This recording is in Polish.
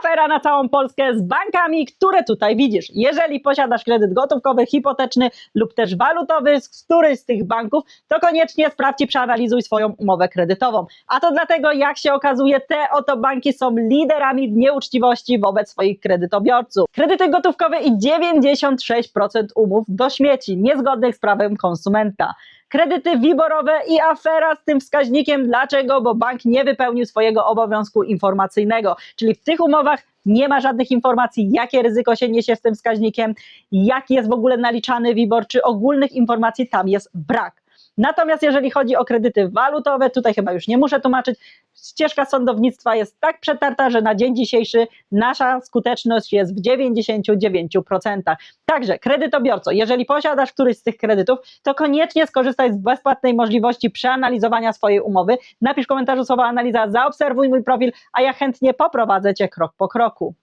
Afera na całą Polskę z bankami, które tutaj widzisz. Jeżeli posiadasz kredyt gotówkowy, hipoteczny lub też walutowy z którejś z tych banków, to koniecznie sprawdź i przeanalizuj swoją umowę kredytową. A to dlatego, jak się okazuje, te oto banki są liderami w nieuczciwości wobec swoich kredytobiorców. Kredyty gotówkowe i 96% umów do śmieci, niezgodnych z prawem konsumenta kredyty wiborowe i afera z tym wskaźnikiem. Dlaczego? Bo bank nie wypełnił swojego obowiązku informacyjnego. Czyli w tych umowach nie ma żadnych informacji, jakie ryzyko się niesie z tym wskaźnikiem, jaki jest w ogóle naliczany WIBOR, czy ogólnych informacji tam jest brak. Natomiast jeżeli chodzi o kredyty walutowe, tutaj chyba już nie muszę tłumaczyć, ścieżka sądownictwa jest tak przetarta, że na dzień dzisiejszy nasza skuteczność jest w 99%. Także kredytobiorco, jeżeli posiadasz któryś z tych kredytów, to koniecznie skorzystaj z bezpłatnej możliwości przeanalizowania swojej umowy. Napisz w komentarzu słowa analiza, zaobserwuj mój profil, a ja chętnie poprowadzę Cię krok po kroku.